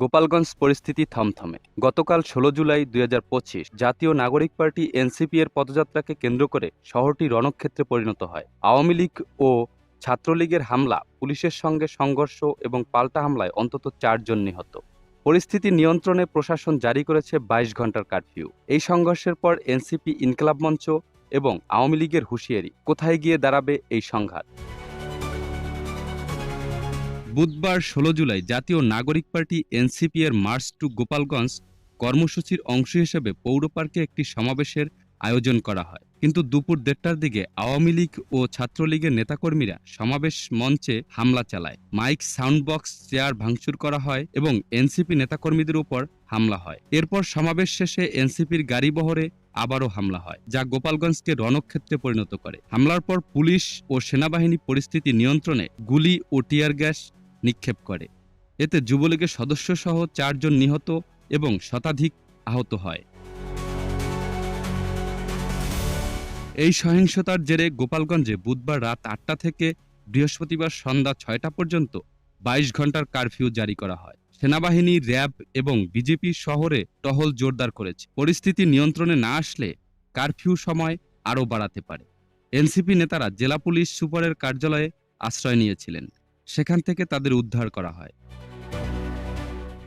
গোপালগঞ্জ পরিস্থিতি থমথমে। গতকাল ষোলো জুলাই দুই হাজার পঁচিশ জাতীয় নাগরিক পার্টি এনসিপি এর পদযাত্রাকে কেন্দ্র করে শহরটি রণক্ষেত্রে পরিণত হয়। আওয়ামী লীগ ও ছাত্রলীগের হামলা, পুলিশের সঙ্গে সংঘর্ষ এবং পাল্টা হামলায় অন্তত চারজন নিহত। পরিস্থিতি নিয়ন্ত্রণে প্রশাসন জারি করেছে বাইশ ঘণ্টার কারফিউ। এই সংঘর্ষের পর এনসিপি ইনকলাব মঞ্চ এবং আওয়ামী লীগের হুঁশিয়ারি, কোথায় গিয়ে দাঁড়াবে এই সংঘাত? বুধবার ষোলো জুলাই জাতীয় নাগরিক পার্টি এনসিপি এর মার্চ টু গোপালগঞ্জ কর্মসূচির অংশ হিসেবে পৌর পার্কে একটি সমাবেশের আয়োজন করা হয়। কিন্তু দুপুর দেড়টার দিকে আওয়ামী লীগ ও ছাত্রলীগের নেতাকর্মীরা সমাবেশ মঞ্চে হামলা চালায়। মাইক সাউন্ড বক্স চেয়ার ভাঙচুর করা হয় এবং এনসিপি নেতাকর্মীদের উপর হামলা হয়। এরপর সমাবেশ শেষে এনসিপির গাড়িবহরে আবারও হামলা হয়, যা গোপালগঞ্জকে রণক্ষেত্রে পরিণত করে। হামলার পর পুলিশ ও সেনাবাহিনী পরিস্থিতি নিয়ন্ত্রণে গুলি ও টিয়ার গ্যাস নিক্ষেপ করে। এতে যুবলীগের সদস্যসহ চারজন নিহত এবং শতাধিক আহত হয়। এই সহিংসতার জেরে গোপালগঞ্জে বুধবার রাত আটটা থেকে বৃহস্পতিবার সন্ধ্যা ছয়টা পর্যন্ত বাইশ ঘণ্টার কারফিউ জারি করা হয়। সেনাবাহিনী, র্যাব এবং বিজেপি শহরে টহল জোরদার করেছে। পরিস্থিতি নিয়ন্ত্রণে না আসলে কারফিউ সময় আরও বাড়াতে পারে। এনসিপি নেতারা জেলা পুলিশ সুপারের কার্যালয়ে আশ্রয় নিয়েছিলেন। সেখান থেকে তাদের উদ্ধার করা হয়।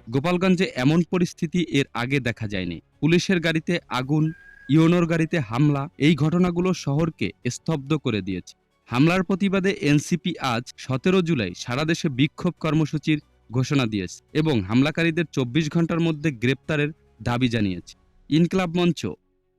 গোপালগঞ্জে এমন পরিস্থিতি এর আগে দেখা যায়নি। পুলিশের গাড়িতে আগুন ইওনোর গাড়িতে হামলা, এই ঘটনাগুলো শহরকে স্তব্ধ করে দিয়েছে। হামলার প্রতিবাদে এনসিপি আজ সতেরো জুলাই সারা দেশে বিক্ষোভ কর্মসূচির ঘোষণা দিয়েছে এবং হামলাকারীদের চব্বিশ ঘণ্টার মধ্যে গ্রেপ্তারের দাবি জানিয়েছে। ইনকলাব মঞ্চ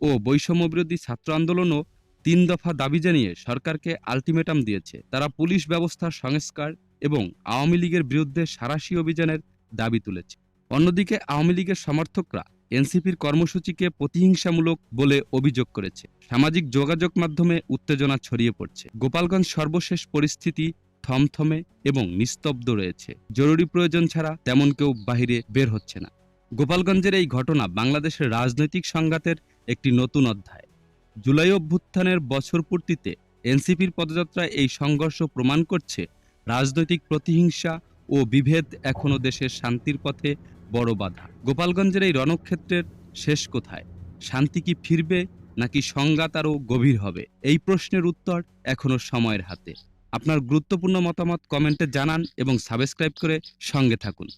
ও বৈষম্যবিরোধী ছাত্র আন্দোলনও তিন দফা দাবি জানিয়ে সরকারকে আলটিমেটাম দিয়েছে। তারা পুলিশ ব্যবস্থার সংস্কার এবং আওয়ামী লীগের বিরুদ্ধে সারাশি অভিযানের দাবি তুলেছে। অন্যদিকে আওয়ামী লীগের সমর্থকরা এনসিপির কর্মসূচিকে প্রতিহিংসামূলক বলে অভিযোগ করেছে। সামাজিক যোগাযোগ মাধ্যমে উত্তেজনা ছড়িয়ে পড়ছে। গোপালগঞ্জ সর্বশেষ পরিস্থিতি থমথমে এবং নিস্তব্ধ রয়েছে। জরুরি প্রয়োজন ছাড়া তেমন কেউ বাহিরে বের হচ্ছে না। গোপালগঞ্জের এই ঘটনা বাংলাদেশের রাজনৈতিক সংঘাতের একটি নতুন অধ্যায়। জুলাই অভ্যুত্থানের বছর পূর্তিতে এনসিপির পদযাত্রায় এই সংঘর্ষ প্রমাণ করছে রাজনৈতিক প্রতিহিংসা ও বিভেদ এখনও দেশের শান্তির পথে বড় বাধা। গোপালগঞ্জের এই রণক্ষেত্রের শেষ কোথায়? শান্তি কি ফিরবে নাকি সংঘাত আরও গভীর হবে? এই প্রশ্নের উত্তর এখনও সময়ের হাতে। আপনার গুরুত্বপূর্ণ মতামত কমেন্টে জানান এবং সাবস্ক্রাইব করে সঙ্গে থাকুন।